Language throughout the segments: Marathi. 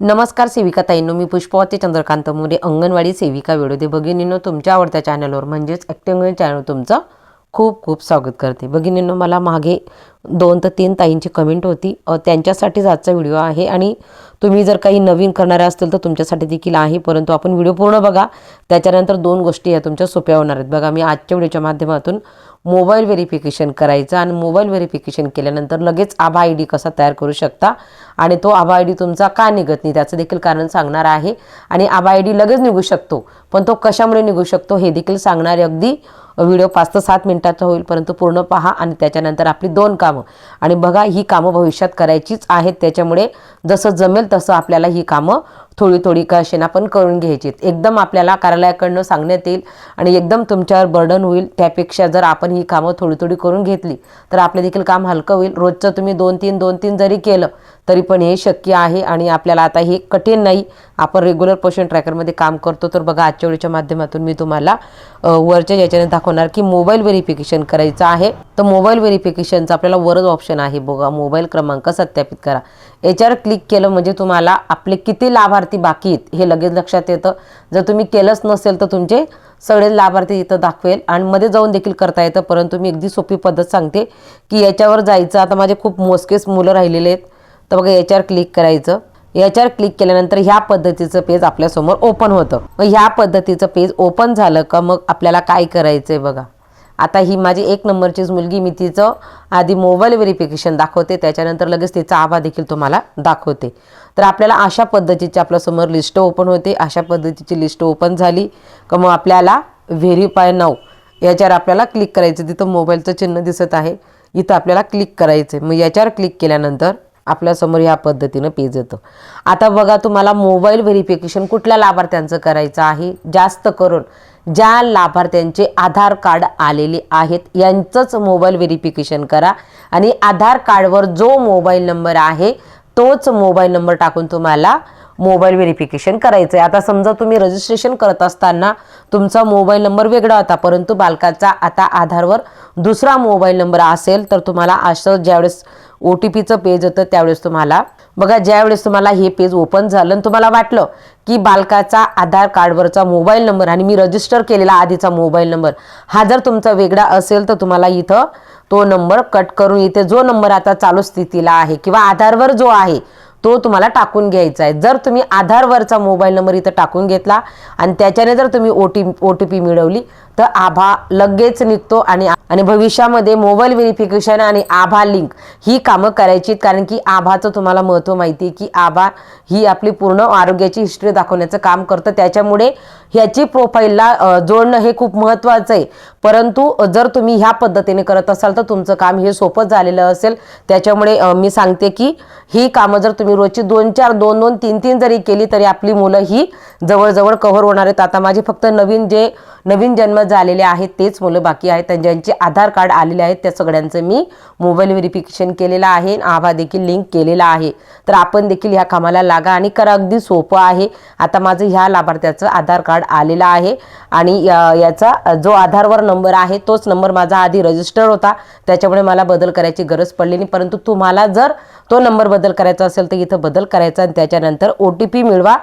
नमस्कार सेविका ताईंनो मी पुष्पवती चंद्रकांत मोरे अंगणवाडी सेविका वेळोदे. भगिनींनो तुमच्या आवडत्या चॅनलवर म्हणजेच ॲक्टिंग चॅनल तुमचं खूप खूप स्वागत करते. भगिनींनो मला मागे दोन ते तीन ताईंची कमेंट होती. त्यांच्यासाठीच आजचा व्हिडिओ आहे आणि तुम्ही जर काही नवीन करणारे असतील तर तुमच्यासाठी देखील आहे परंतु आपण व्हिडिओ पूर्ण बघा. त्याच्यानंतर दोन गोष्टी या तुमच्या सोप्या होणार आहेत. बघा मी आजच्या व्हिडिओच्या माध्यमातून मोबाईल व्हेरिफिकेशन करायचं आणि मोबाईल व्हेरिफिकेशन केल्यानंतर लगेच आभा आय डी कसा तयार करू शकता आणि तो आभा आय डी तुमचा का निघत नाही त्याचं देखील कारण सांगणार आहे. आणि आभा आय डी लगेच निघू शकतो पण तो कशामुळे निघू शकतो हे देखील सांगणारे अगदी व्हिडिओ पाच ते सात मिनिटाचा होईल परंतु पूर्ण पहा आणि त्याच्यानंतर आपली दोन कामं. आणि बघा ही कामं भविष्यात करायचीच आहेत त्याच्यामुळे जसं जमेल तसं आपल्याला ही कामं थोडी थोडी का शेना पण करून घ्यायची. एकदम आपल्याला कार्यालयाकडनं सांगण्यात येईल आणि एकदम तुमच्यावर बर्डन होईल. त्यापेक्षा जर आपण ही कामं थोडी थोडी करून घेतली तर आपलं देखील काम हलकं होईल. रोजचं तुम्ही दोन तीन दोन तीन जरी केलं तरी पण हे शक्य आहे आणि आपल्याला आता हे कठीण नाही. आपण रेग्युलर पोषण ट्रॅकरमध्ये काम करतो तर बघा आजच्या वेळेच्या माध्यमातून मी तुम्हाला वरच्या याच्याने दाखवणार की मोबाईल व्हेरिफिकेशन करायचं आहे. तर मोबाईल व्हेरिफिकेशनचं आपल्याला वरच ऑप्शन आहे बघा. मोबाईल क्रमांक सत्यापित करा. याच्यावर क्लिक केलं म्हणजे तुम्हाला आपले किती लाभार्थी बाकी आहेत हे लगेच लक्षात येतं. जर तुम्ही केलंच नसेल तर तुमचे सगळे लाभार्थी इथं दाखवेल आणि मध्ये जाऊन देखील करता येतं. परंतु मी अगदी सोपी पद्धत सांगते की याच्यावर जायचं. आता माझे खूप मोजकेच मुलं राहिलेले आहेत. तर बघा याच्यावर क्लिक करायचं. याच्यावर क्लिक केल्यानंतर ह्या पद्धतीचं पेज आपल्यासमोर ओपन होतं. मग ह्या पद्धतीचं पेज ओपन झालं का मग आपल्याला काय करायचं आहे बघा. आता ही माझी एक नंबरचीच मुलगी मी तिचं आधी मोबाईल व्हेरिफिकेशन दाखवते त्याच्यानंतर लगेच तिचा आभा देखील तुम्हाला दाखवते. तर आपल्याला अशा पद्धतीची आपल्यासमोर लिस्ट ओपन होते. अशा पद्धतीची लिस्ट ओपन झाली का मग आपल्याला व्हेरीफाय नाव याच्यावर आपल्याला क्लिक करायचं. तिथं मोबाईलचं चिन्ह दिसत आहे इथं आपल्याला क्लिक करायचं आहे मग याच्यावर क्लिक केल्यानंतर आपल्यासमोर ह्या पद्धतीनं पेज येतं. आता बघा तुम्हाला मोबाईल व्हेरिफिकेशन कुठल्या लाभार्थ्यांचं करायचं आहे? जास्त करून ज्या लाभार्थ्यांचे आधार कार्ड आलेले आहेत यांचंच मोबाईल व्हेरिफिकेशन करा. आणि आधार कार्डवर जो मोबाईल नंबर आहे तोच मोबाईल नंबर टाकून तुम्हाला मोबाईल व्हेरिफिकेशन करायचं आहे आता समजा तुम्ही रजिस्ट्रेशन करत असताना तुमचा मोबाईल नंबर वेगळा होता परंतु बालकाचा आता आधारवर दुसरा मोबाईल नंबर असेल तर तुम्हाला असं ज्यावेळेस ओ टी पीचं पेज होतं त्यावेळेस तुम्हाला बघा ज्यावेळेस तुम्हाला हे पेज ओपन झालं आणि तुम्हाला वाटलं की बालकाचा आधार कार्डवरचा मोबाईल नंबर आणि मी रजिस्टर केलेला आधीचा मोबाईल नंबर हा जर तुमचा वेगळा असेल तर तुम्हाला इथं तो नंबर कट करून इथे जो नंबर आता चालू स्थितीला आहे किंवा आधारवर जो आहे तो तुम्हाला टाकून घ्यायचा आहे. जर तुम्ही आधारवरचा मोबाईल नंबर इथं टाकून घेतला आणि त्याच्याने जर तुम्ही O T O T P मिळवली तर आभा लगेच निघतो आणि आणि भविष्यामध्ये मोबाईल व्हेरिफिकेशन आणि आभा लिंक ही कामं करायची कारण की आभाचं तुम्हाला महत्त्व माहिती आहे की आभा ही आपली पूर्ण आरोग्याची हिस्ट्री दाखवण्याचं काम करतं. त्याच्यामुळे ह्याची प्रोफाईलला जोडणं हे खूप महत्त्वाचं आहे. परंतु जर तुम्ही ह्या पद्धतीने करत असाल तर तुमचं काम हे सोपं झालेलं असेल. त्याच्यामुळे मी सांगते की ही कामं जर तुम्ही रोजची दोन चार दोन दोन तीन तीन जरी केली तरी आपली मुलं ही जवळजवळ कव्हर होणार आहेत. आता माझे फक्त नवीन जे नवीन जन्म झालेले आहेत तेच मुलं बाकी आहेत ज्यांचे आधार कार्ड आलेले आहेत त्या सगळ्यांचं मी मोबाईल व्हेरिफिकेशन केलेलं आहे आभा देखील लिंक केलेला आहे. तर आपण देखील ह्या कामाला लागा आणि करा अगदी सोपं आहे. आता माझं ह्या लाभार्थ्याचं आधार कार्ड आलेलं आहे आणि याचा जो आधारवर नंबर आहे तोच नंबर माझा आधी रजिस्टर होता. त्याच्यामुळे मला बदल करायची गरज पडली नाही. परंतु तुम्हाला जर तो नंबर बदल करायचा असेल तर इथं बदल करायचा आणि त्याच्यानंतर ओ टी पी मिळवा.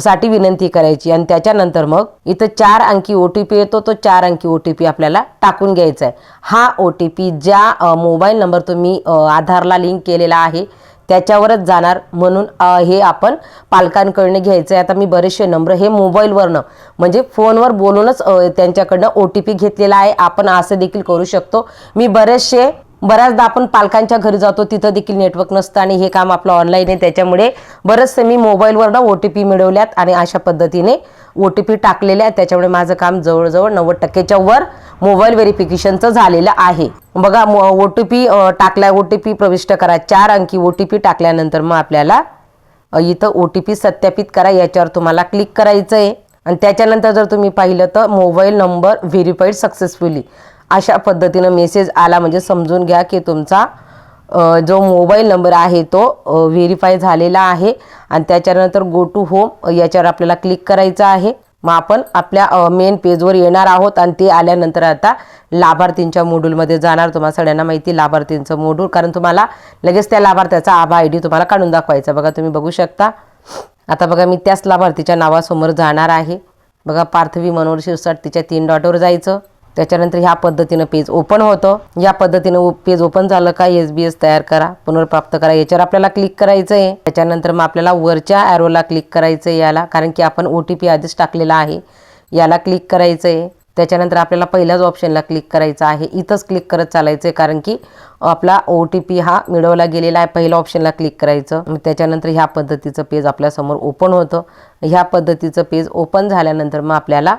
साठी विनंती करायची. आणि त्याच्यानंतर मग इथं चार अंकी ओ टी पी येतो तो चार अंकी ओ टी पी आपल्याला टाकून घ्यायचा आहे. हा ओ टी पी ज्या मोबाईल नंबर तुम्ही आधारला लिंक केलेला आहे त्याच्यावरच जाणार म्हणून हे आपण पालकांकडनं घ्यायचं आहे आता मी बरेचसे नंबर हे मोबाईलवरनं म्हणजे फोनवर बोलूनच त्यांच्याकडनं ओ टी पी घेतलेला आहे. आपण असं देखील करू शकतो. मी बरेचसे बऱ्याचदा आपण पालकांच्या घरी जातो तिथं देखील नेटवर्क नसतं आणि हे काम आपलं ऑनलाईन आहे. त्याच्यामुळे बरंचसे मी मोबाईलवरनं ओ टी पी मिळवल्यात आणि अशा पद्धतीने ओ टी पी टाकलेल्या आहेत. त्याच्यामुळे माझं काम जवळजवळ नव्वद टक्केच्या वर मोबाईल व्हेरिफिकेशनचं झालेलं आहे. बघा ओ टी पी टाकल्या ओ टी पी प्रविष्ट करा. चार अंकी ओ टी पी टाकल्यानंतर मग आपल्याला इथं ओ टी पी सत्यापित करा. याच्यावर तुम्हाला क्लिक करायचं आहे आणि त्याच्यानंतर जर तुम्ही पाहिलं तर मोबाईल नंबर व्हेरीफाईड सक्सेसफुली अशा पद्धतीनं मेसेज आला. म्हणजे समजून घ्या की तुमचा जो मोबाईल नंबर आहे तो व्हेरीफाय झालेला आहे. आणि त्याच्यानंतर गो टू होम याच्यावर आपल्याला क्लिक करायचं आहे. मग आपण आपल्या मेन पेजवर येणार आहोत आणि ते आल्यानंतर आता लाभार्थींच्या मोडूलमध्ये जाणार. तुम्हाला सगळ्यांना माहिती लाभार्थींचं मोडूल कारण तुम्हाला लगेच त्या लाभार्थ्याचा आभा आय डी तुम्हाला काढून दाखवायचा बघा तुम्ही बघू शकता. आता बघा मी त्याच लाभार्थीच्या नावासमोर जाणार आहे. बघा पार्थवी मनोहर शिरसाट तिच्या तीन डॉटवर जायचं. त्याच्यानंतर ह्या पद्धतीनं पेज ओपन होतं. या पद्धतीनं पेज ओपन झालं का एस बी एस तयार करा. पुनर्प्राप्त करा. याच्यावर आपल्याला क्लिक करायचं आहे त्याच्यानंतर मग आपल्याला वरच्या ॲरोला क्लिक करायचं आहे याला. कारण की आपण ओ टी पी आधीच टाकलेला आहे. याला क्लिक करायचं आहे त्याच्यानंतर आपल्याला पहिल्याच ऑप्शनला क्लिक करायचं आहे. इथंच क्लिक करत चालायचं आहे कारण की आपला ओ टी पी हा मिळवला गेलेला आहे. पहिल्या ऑप्शनला क्लिक करायचं. मग त्याच्यानंतर ह्या पद्धतीचं पेज आपल्यासमोर ओपन होतं. ह्या पद्धतीचं पेज ओपन झाल्यानंतर मग आपल्याला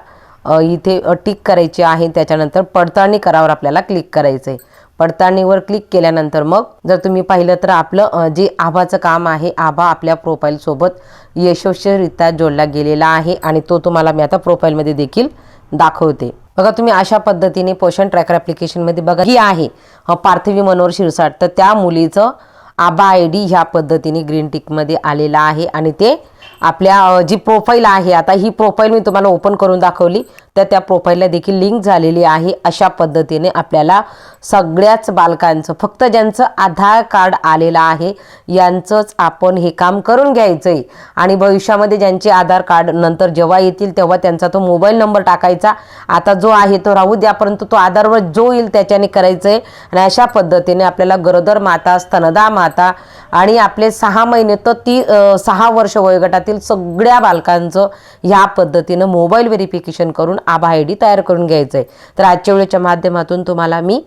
इथे टिक करायची आहे. त्याच्यानंतर पडताळणी करावर आपल्याला क्लिक करायचं आहे पडताळणीवर क्लिक केल्यानंतर मग जर तुम्ही पाहिलं तर आपलं जे आभाचं काम आहे आभा आपल्या प्रोफाईलसोबत यशस्वीरित्या जोडला गेलेला आहे आणि तो तुम्हाला मी आता प्रोफाईलमध्ये देखील दाखवते. बघा तुम्ही अशा पद्धतीने पोषण ट्रॅकर ॲप्लिकेशनमध्ये बघा ही आहे पार्थिवी मनोहर शिरसाट. तर त्या मुलीचं आबा आय डी ह्या पद्धतीने ग्रीन टिकमध्ये आलेला आहे आणि ते आपल्या जी प्रोफाईल आहे आता ही प्रोफाईल मी तुम्हाला ओपन करून दाखवली. तर त्या प्रोफाईलला देखील लिंक झालेली आहे अशा पद्धतीने आपल्याला सगळ्याच बालकांचं फक्त ज्यांचं आधार कार्ड आलेलं आहे यांचंच आपण हे काम करून घ्यायचं आहे आणि भविष्यामध्ये ज्यांचे आधार कार्ड नंतर जेव्हा येतील तेव्हा त्यांचा तो मोबाईल नंबर टाकायचा. आता जो आहे तो राहू द्या परंतु तो आधारवर जो येईल त्याच्याने करायचं आहे आणि अशा पद्धतीने आपल्याला गरोदर माता स्तनदा माता आणि आपले सहा महिने तर ती सहा वर्ष वयोगटातील सगळ्या बालकांचं ह्या पद्धतीनं मोबाईल व्हेरिफिकेशन करून आभा आय डी तयार करून घ्यायचं आहे तर आजच्या वेळेच्या माध्यमातून तुम्हाला मी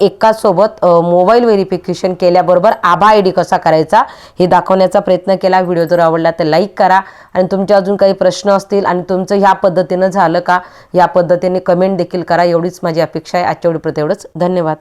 एकासोबत मोबाईल व्हेरिफिकेशन केल्याबरोबर आभा आय डी कसा करायचा हे दाखवण्याचा प्रयत्न केला. व्हिडिओ जर आवडला तर लाईक करा. आणि तुमचे अजून काही प्रश्न असतील आणि तुमचं ह्या पद्धतीनं झालं का या पद्धतीने कमेंट देखील करा. एवढीच माझी अपेक्षा आहे. आजच्या व्हिडिओ एवढंच धन्यवाद.